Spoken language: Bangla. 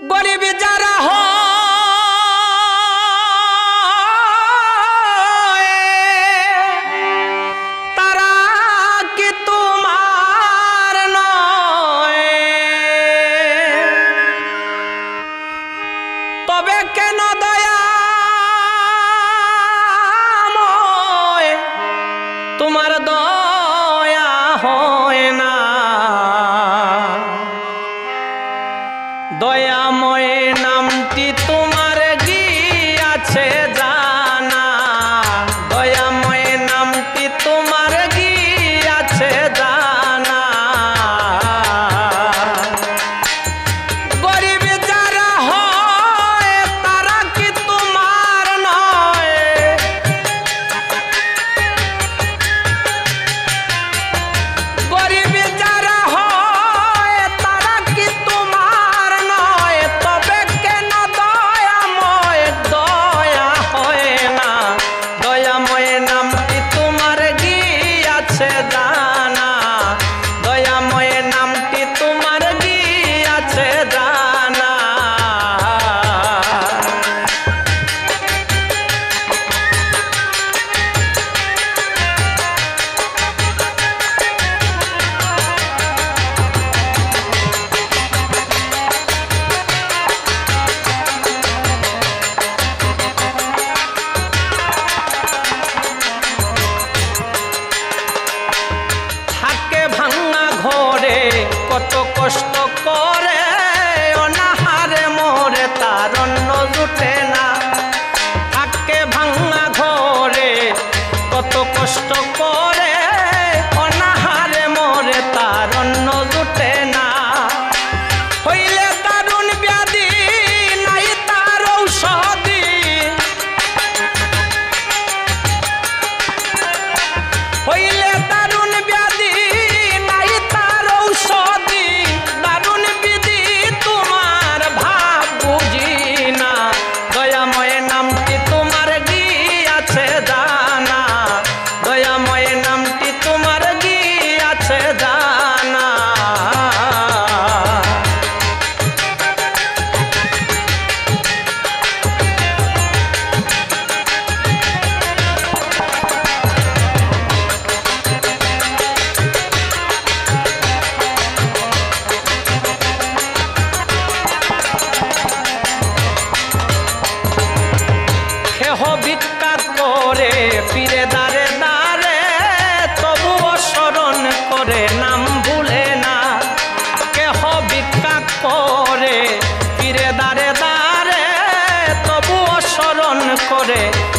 গরিব যারা হ কি তোমার নয়? তবে কেন দয়া কষ্ট করে অনাহারে মোরে তার অন্য জুটে করে